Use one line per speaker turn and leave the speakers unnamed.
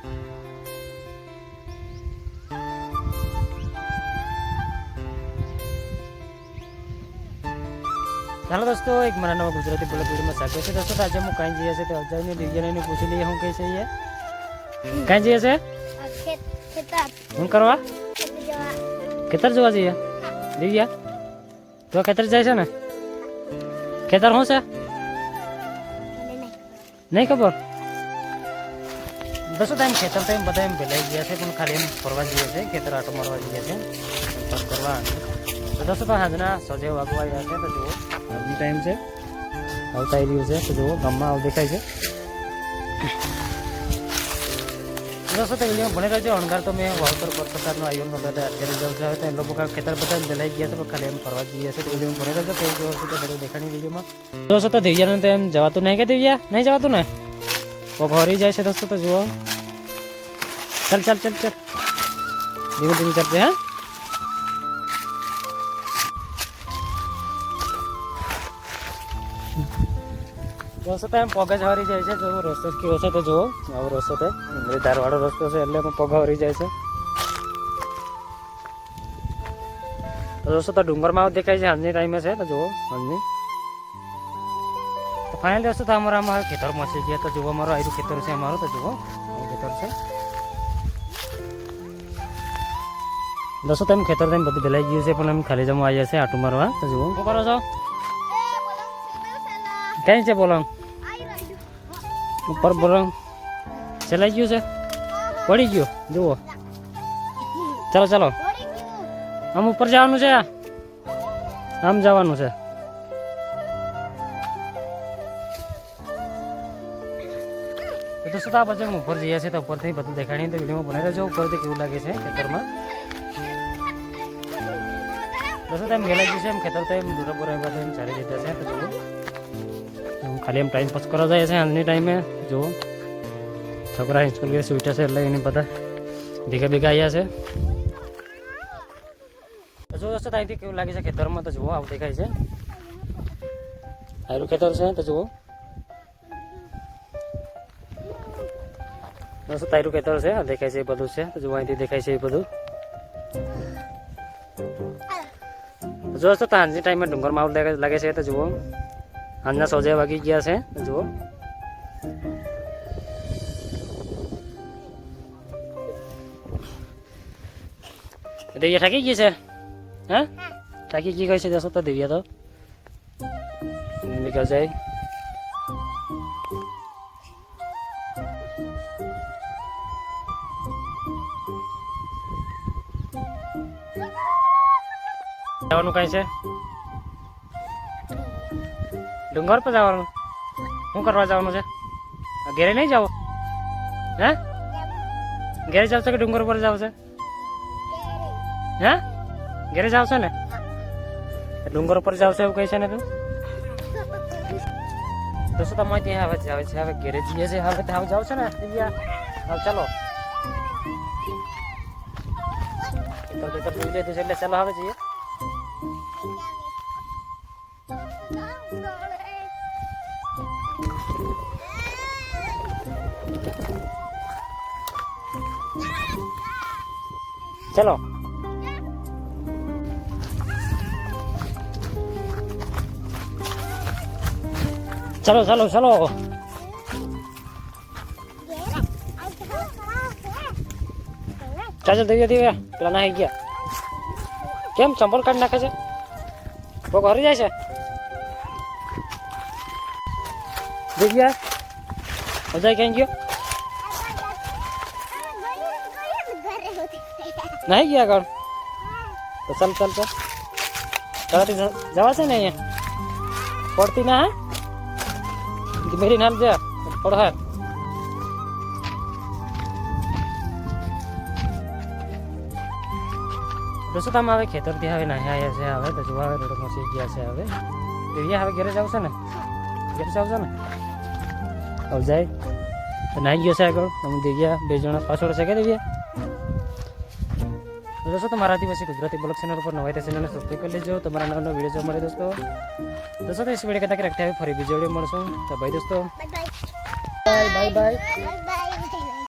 ચાલો દોસ્તો એક મારા નવા ગુજરાતી બોલે વિડીયોમાં સ્વાગત છે. દોસ્તો આજે હું કાંઈ જઈએ છે તો અજાયને દિવ્યાને પૂછી લઈએ હું કહે છે એ કાંઈ જઈએ છે હું કરવા? ખેતર જોવા જઈએ. દિવ્યા તો ખેતર જાય છે ને? ખેતર શું છે?
નહીં
ખબર? દસો ટાઈમ ખેતર તો એમ બધા એમ ભેલાઈ ગયા છે પણ ખાલી એમ ફરવા જઈએ છે ખેતર આટો મારવા જઈએ છે ફર કરવા તો દસો તો હાજના સજે વાગવા આવ્યા છે તો જુઓ. આજની ટાઈમ છે. આવતા આવી રહ્યું છે તો જુઓ ગામમાં આવું દેખાય છે. દસ તો વીડિયો ભણી રહ્યો છે અણગાર તો મેં વાવતર પર પ્રકારનો નતો એટલે અત્યારે જવું છે તો એ લોકો ખેતર બધા ભેલાઈ ગયા છે પણ ખાલી એમ ફરવા જઈએ છે તો વીડિયો ભણી કેવું કેવું છે તો બધું દેખાણી વિડીયોમાં. દોસ્તો તો દિવ્યાને તો એમ જવાતું નહીં કે દિવ્યા? નહીં જવાતું ને? પગ હરી જાય છે દોસ્તો તો જુઓ. ચાલ ચાલ ચાલ ચાલ ધીમે ધીમે ચાલશે હા દોસ્તો તો એમ પગ જ હરી જાય છે જો રસ્તો જ કેવો છે તો જુઓ આવો રસ્તો છે ઇમરી ધારવાળો રસ્તો છે એટલે એમાં પગ હરી જાય છે તો દોસ્તો તો ડુંગરમાં આવું દેખાય છે હાલની ટાઈમે છે તો જુઓ હાલની તો ફાઇનલ દોસ્તો તો અમારા અમારા ખેતર પહોંચી ગયા તો જુઓ અમારું આયરું ખેતર છે અમારું તો જુઓ આવું ખેતર છે દોસ્તો તેમ ખેતર તેમ બધું ભેલાઈ ગયું છે પણ એમ ખાલી જમવા આવ્યા છે આટું મારવા તો જુઓ શું કરો છો કઈ છે બોલો ઉપર બોલો ચલાઈ ગયું છે પડી ગયું જુઓ ચાલો ચાલો આમ ઉપર જવાનું છે આમ જવાનું છે તો દોસ્તો તો આ પછી ઉપર જઈએ છીએ તો ઉપરથી બધું દેખાડીને તો વિડીયોમાં બનાવી રહેજો ઉપરથી કેવું લાગે છે ખેતરમાં દોસ્તો તો એમ ગયેલા જશે એમ ખેતર તો એમ દૂરપુર એમ એમ સારી રીતે છે તો જુઓ એમ ખાલી એમ ટાઈમ પાસ કરવા જાય છે હાલની ટાઈમે જુઓ છોકરા સ્કૂલ ગયા સુઈટા છે એટલે એની બધા ભેગા ભેગા આવ્યા છે તો જો દોસ્તો ત્યાંથી કેવું લાગે છે ખેતરમાં તો જુઓ આવું દેખાય છે સારું ખેતર છે તો જુઓ દોસ્તો તારું ખેતર છે આ દેખાય છે એ બધું છે તો જુઓ અહીંથી દેખાય છે એ બધું જો દોસ્તો તો હાંજની ટાઈમે ડુંગરમાં આવું લાગે લાગે છે તો જુઓ હાંજના સોજે વાગી ગયા છે તો જુઓ દિવ્યા થાકી ગઈ છે હા થાકી ગઈ ગઈ છે દોસ્તો તો દિવ્યા તો નીકળ જાય જવાનું કઈ છે? ડુંગર પર જવાનું? શું કરવા જવાનું છે? ઘેરે નહીં જાવ હે? ઘેરે જાવ છો કે ડુંગર પર જાવ છે? હે? ઘેરે જાવ છો ને? ડુંગર પર જાવ છો એવું કહે છે ને તું? તો શું તમારે ત્યાં હવે જાવ છે હવે ઘેરે જઈએ છે? હવે ત્યાં જાવ છો ને? હવે ચાલો એટલે ચાલો હવે જઈએ. ચલો ચલો ચલો ચલો ચાચો દઈએ દઈએ પેલા નાહી ગયા કેમ ચંપલ કાઢી નાખે છે? પગ હરી જાય છે? જગ્યા? બધા ક્યાં ગયો? નહીં ગયા આગળ? તો ચાલ ચાલ ચાલ. તારાથી જવા છે ને અહીંયા? પડતી ના, હા? મેરી નામ છે પડ હે દોસ્તો હવે ખેતરથી હવે નાહી આવ્યા છે હવે તો જોવા હવે રોડ પહોંચી ગયા છે હવે. દિવ્યા હવે ઘરે જાવ છે ને? ઘરે જાવ છે ને? હવે જાય. તો નાહી ગયો છે આગળ. તમે દિવ્યા બે જણા પાછળ છે કે દિવ્યા? તો દોસ્તો તમારાથી પછી ગુજરાતી બ્લોગ ચેનલ ઉપર નવાઈ ચેનલને સબસ્ક્રાઈબ કરી લેજો. તમારા નવા નવા વીડિયો જોવા મળે દોસ્તો. દોસ્તો તો ઇસ વીડિયો કદાચ રાખતા હવે ફરી બીજો વીડિયો મળશું. તો ભાઈ દોસ્તો. Bye bye bye